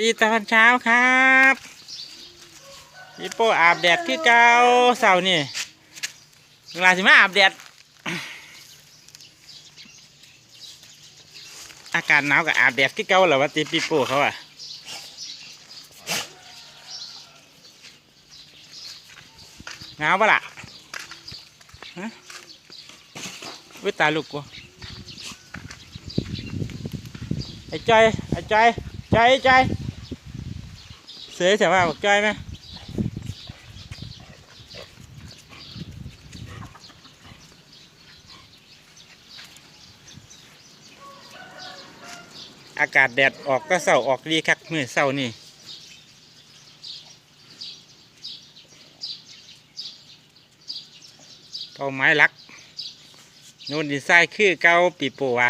ดีตอนเช้าครับพี่โป้อาบแดดคือเก่าเสาร์นี่เวลาสิมาอาบแดด อากาศหนาวกับอาบแดดคือเก่าเหรอวะตีพี่โป้เขาอะหนาวปะล่ะฮะวิตาลูกกูไอ้ใจไอ้ใจอยจอยไอ้จ เสือจะว่าบอกจอยไหมอากาศแดดออกก็เศร้าออกดีคักมือเศร้านี่เป้าไม้ลัก โน่นดีไซน์คือเกาปีโปว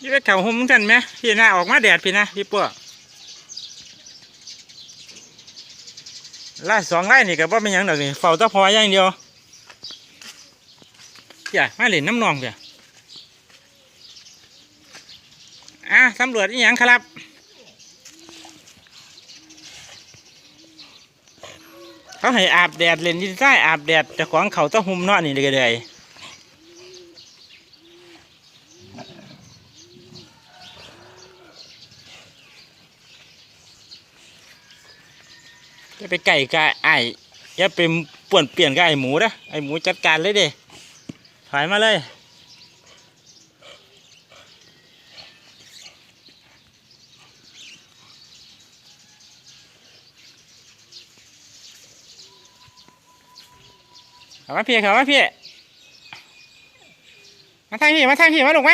ะนี่ไปเขาหุ่มกันไหมพี่นะออกมาแดดพี่นะพี่ปัวไล่สองไล่นี่ก็บ่เป็นยังดอกนี่เฝ้าตะพออย่างเดียวอย่ามาเล่นน้ำนองเดี๋ยวอะตำรวจอีหยังครับเขาให้อาบแดดเล่นดินใต้อาบแดดเจะของเขาแตะหุ่มเนาะนี่เลยเลย จะไปไก่กายไอ้อย่าไปป่วนเปลี่ยนกับไอ้หมูนะไอ้หมูจัดการเลยเด้ถอยมาเลย เข้ามาพี่เข้ามาพี่ มาทางพี่ มาทางพี่ มาลูกม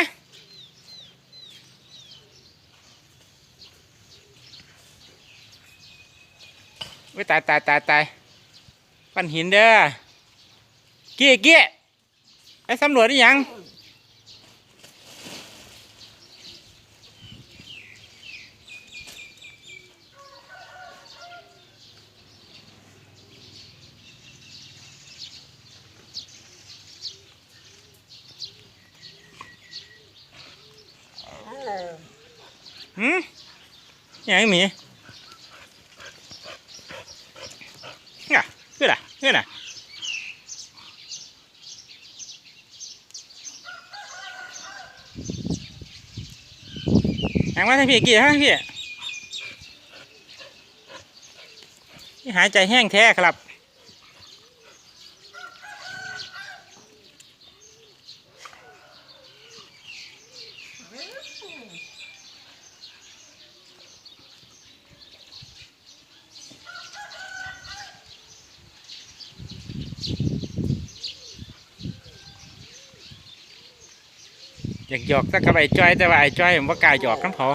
วิตายตายตายตายปันหินเด้อเกี้ยเกี้ยไอ้สำรวจได้ยังหืมยังหมี น่ะคือล่ะคือล่ะยังมาท่านพี่กี่ทางพี่นี่หายใจแห้งแท้ครับากหยอกสักกับไอ้จ้อยแต่ว่าไอ้จ้อยผมว่ากล้าหยอกน้ำเขา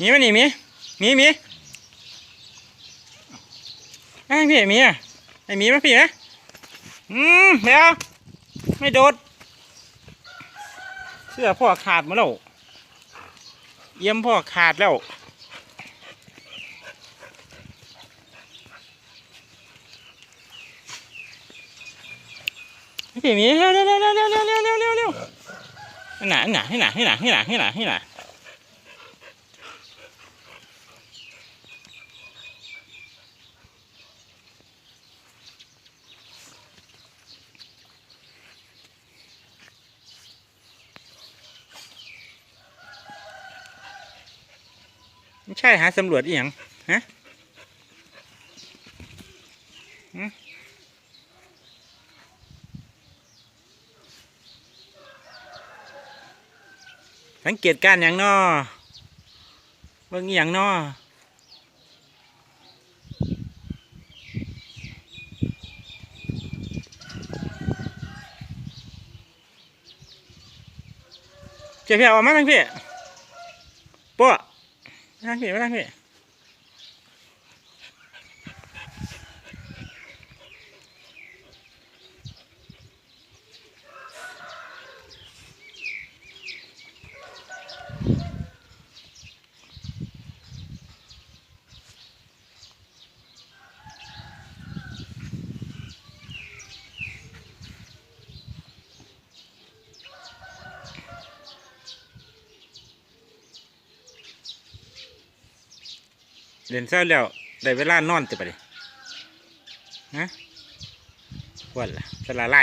มีมั้ยนี่มีมีมีไอ้พี่มีอะไอ้มีมั้ยพี่นะอืมไม่เอาไม่โดดเสื้อพ่อขาดมาแล้วเยี่ยมพ่อขาดแล้ว พี่มีเร็วเร็วเร็วเร็วเร็วเร็วเร็วเร็วเร็วเร็วหนาหนาให้หนาให้หนาให้หนาให้หนาให้หนาไม่ใช่หาสำรวจอีหยังฮะ สังเกตการอย่างนอเบิ่งอย่างนอเจ้าพี่ออกมาทางพี่ปุ๊มาทางพี่มาทางพี่ เรียนเช้าแล้วได้เวลานอนจะไปะดิฮะวันละสละไล่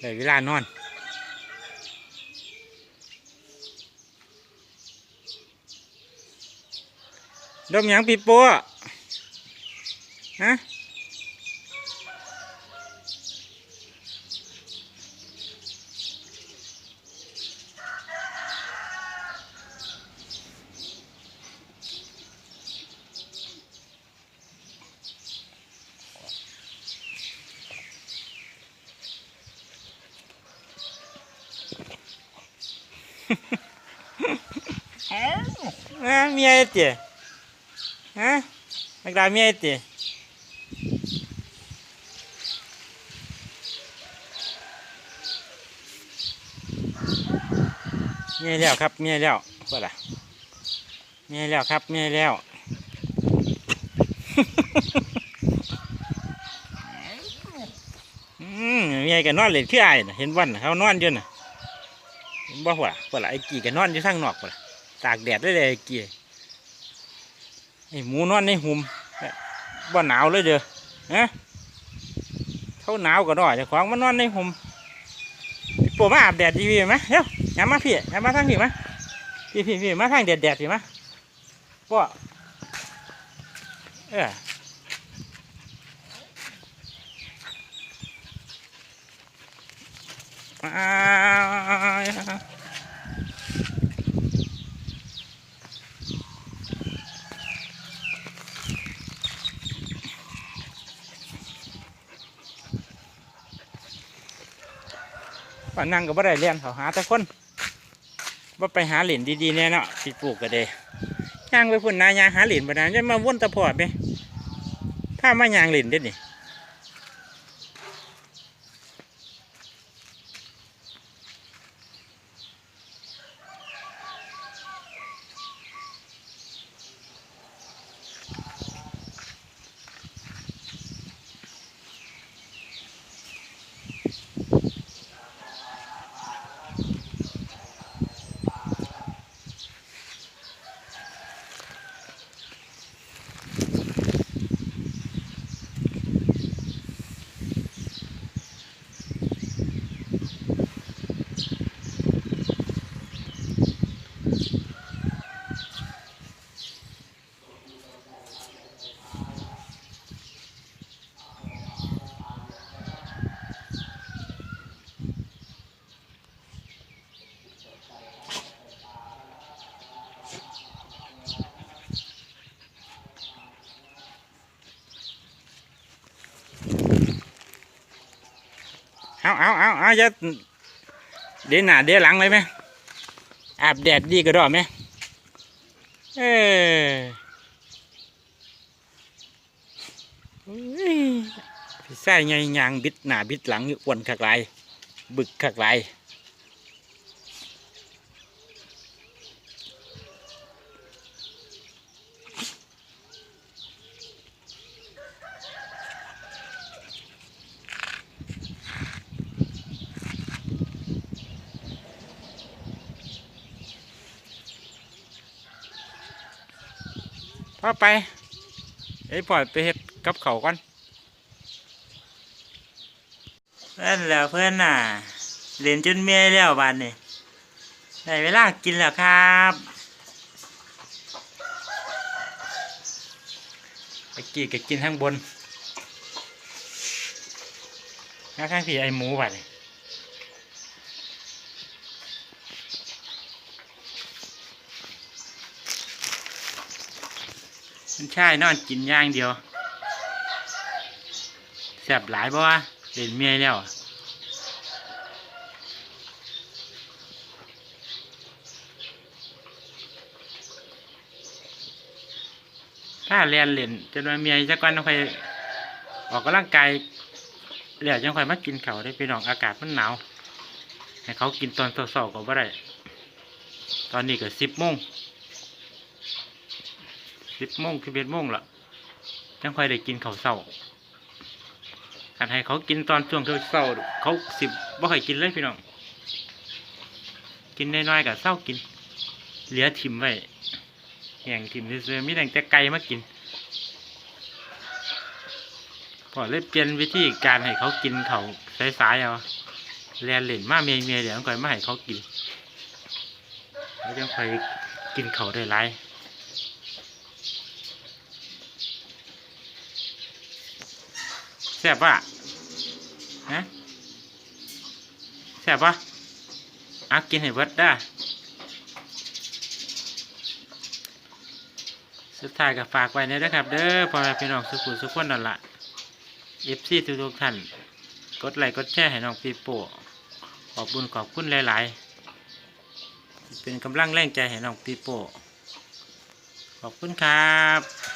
ได้เวลานอนดมหยังปีโป้ฮะ ฮะเมียเตี๋ยฮะนักดาเมียเตี๋ยเมียแล้วครับเมียแล้วว่าล่ะเมียแล้วครับเมียแล้วอืมเมียก็นนอนเล่นขี้อายเห็นวันน่ะเขานอนอยู่น่ะ บ่ว่าล่ะว่าล่ะไอ้กี่ก็นอนอยู่ทางนอกว่าล่ะตากแดดได้เลยไอ้กี่ไอ้หมูนอนในหุ่มบ่หนาวเลยเด้อฮะเขาหนาวก็น้อยเจ้าของมันนอนในหุ่มพี่มาอาบแดดดีไหมเร็วย่ามาพี่อย่ามาทางพี่มาพี่พี่พี่มาทางแดดแดดพี่มาพ่อเออ อ่า ป่านนั่งก็บ่ได้เรียนเขาหาแต่คนว่าไปหาเหรียญดีๆแน่เนาะสิปลูกก็เดย่างไปพุ่นนายางหาเหรียญบ่นานจะมาวนตะพอดไหมถ้ามายางเหรียญเด็ดนี่ เอาเอาเอาเอาจะเดี๋ยวหน้าเดี๋ยวหลังเลยไหมอาบแดดดีก็ดอกไหมเอ้ยพี่ใส่ไงยางบิดหน้าบิดหลังอยู่อ้วนขักไรบึกขักไร พอไปไอ้ยปล่อยไปเฮ็ดกับเขาวก่อนเพื่อนแล้วเพื่อนน่ะเรียนจนเมียแล้วบานนี่ได้เวลากินแล้วครับไปกี่ก็กินข้างบนแล้วข้างพี่ไอ้หมูบาดนี่ันใช่นอนกินย่างเดียวแสบหลายเพราะว่าเล่นเมียแล้วถ้าเรียนเล่นจนว่าเมียจะก่อนต้องไปออกกำลังกายแล้วยังค่อยมากินเขาได้พี่น้องอากาศมันหนาวให้เขากินตอนเช้าๆก็บ่ได้ตอนนี้ก็สิบโมง สิบโมงสิบเอ็ดโมงละจังค่อยได้กินข้าวเช้าการให้เขากินตอนช่วงเช้าเขาสิบบ่ค่อยกินเลยพี่น้อง กินน้อยๆกับเช้ากิน เหลือถิ่มไว้แห่งกินซื้อๆมีแต่แต่ไก่มากินพอเลยเปลี่ยนวิธีการให้เขากินเขาสายๆเอาแลนเล่นมาเมียเมียเดี๋ยวก่อนมาให้เขากินแล้วจะคอยกินเขาได้ไร แซ่บปะฮะแซ่บปะอะกินให้เบิดได้สุดท้ายก็ฝากไว้เนี่ยนะครับ เด้อพ่อแม่พี่น้องสุขุมสุขคนนั่นละเอฟซีทุกๆท่านกดไลค์กดแชร์ให้น้องปีโป้ขอบคุญขอบคุณหลาย ๆ เป็นกำลังแรงใจให้น้องปีโป้ขอบคุณครับ